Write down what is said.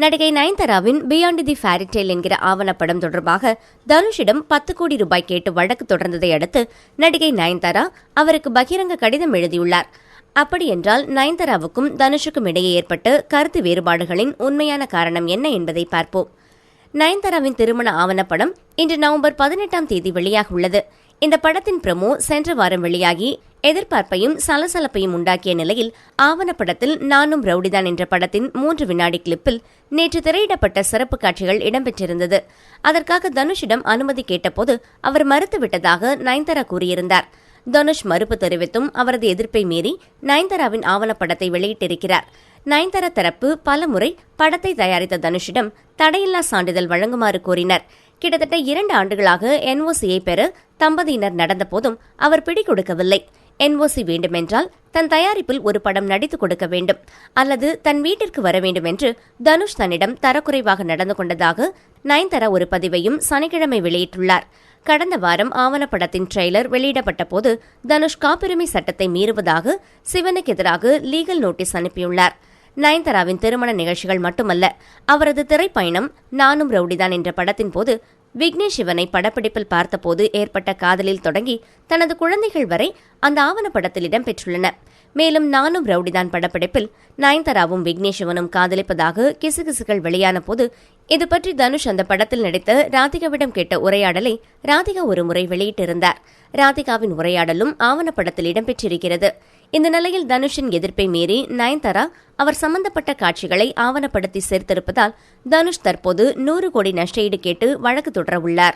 நடிகை நயன்தாராவின் beyond the fairy tale என்கிற ஆவணப்படம் தொடர்பாக தனுஷிடம் பத்து கோடி ரூபாய் கேட்டு வழக்கு தொடர்ந்ததை அடுத்து நடிகை நயன்தாரா அவருக்கு பகிரங்க கடிதம் எழுதியுள்ளார். அப்படியென்றால் நயன்தாராவுக்கும் தனுஷுக்கும் இடையே ஏற்பட்ட கருத்து வேறுபாடுகளின் உண்மையான காரணம் என்ன என்பதை பார்ப்போம். நயன்தாராவின் திருமண ஆவணப்படம் இன்று நவம்பர் பதினெட்டாம் தேதி வெளியாக உள்ளது. இந்த படத்தின் பிரமோ சென்ற வாரம் வெளியாகி எதிர்பார்ப்பையும் சலசலப்பையும் உண்டாக்கிய நிலையில் ஆவணப்படத்தில் நானும் ரவுடிதான் என்ற படத்தின் மூன்று வினாடி கிளிப்பில் நேற்று திரையிடப்பட்ட சிறப்பு காட்சிகள் இடம்பெற்றிருந்தது. அதற்காக தனுஷிடம் அனுமதி கேட்டபோது அவர் மறுத்துவிட்டதாக நயன்தாரா கூறியிருந்தார். தனுஷ் மறுப்பு தெரிவித்தும் அவரது எதிர்ப்பை மீறி நயன்தாராவின் ஆவணப்படத்தை வெளியிட்டிருக்கிறார். நயன்தாரா தரப்பு பலமுறை படத்தை தயாரித்த தனுஷிடம் தடையில்லா சான்றிதழ் வழங்குமாறு கோரினர். கிட்டத்தட்ட இரண்டு ஆண்டுகளாக என்ஓசியை பெற தம்பதியினர் நடந்தபோதும் அவர் பிடிகொடுக்கவில்லை. என்ஓசி வேண்டுமென்றால் தன் தயாரிப்பில் ஒரு படம் நடித்துக் கொடுக்க வேண்டும். அல்லது தன் வீட்டிற்கு வர வேண்டும் என்று தனுஷ் தன்னிடம் தரக்குறைவாக நடந்து கொண்டதாக நயன்தாரா ஒரு பதிவையும் சனிக்கிழமை வெளியிட்டுள்ளார். கடந்த வாரம் ஆவணப்படத்தின் ட்ரெய்லர் வெளியிடப்பட்ட போது தனுஷ் காப்புரிமை சட்டத்தை மீறுவதாக சிவனுக்கு எதிராக லீகல் நோட்டீஸ் அனுப்பியுள்ளார். நயன்தாராவின் திருமண நிகழ்ச்சிகள் மட்டுமல்ல அவரது திரைப்பயணம் நானும் ரவுடிதான் என்ற படத்தின் போது விக்னேஷ் சிவனை படப்பிடிப்பில் பார்த்தபோது ஏற்பட்ட காதலில் தொடங்கி தனது குழந்தைகள் வரை அந்த ஆவணப்படத்தில் இடம்பெற்றுள்ளன. மேலும் நானும் ரவுடிதான் படப்பிடிப்பில். நயன்தாராவும் விக்னேஷ் சிவனும் காதலிப்பதாக கிசுகிசுகள் வெளியான போது இது பற்றி தனுஷ் அந்த படத்தில் நடித்த ராதிகாவிடம் கேட்ட உரையாடலை ராதிகா ஒரு முறை வெளியிட்டிருந்தார். ராதிகாவின் உரையாடலும் ஆவணப்படத்தில் இடம்பெற்றிருக்கிறது. இந்த நிலையில் தனுஷின் எதிர்ப்பை மீறி நயன்தாரா அவர் சம்பந்தப்பட்ட காட்சிகளை ஆவணப்படுத்தி சேர்த்திருப்பதால் தனுஷ் தற்போது நூறு கோடி நஷ்டஈடு கேட்டு வழக்கு தொடரவுள்ளார்.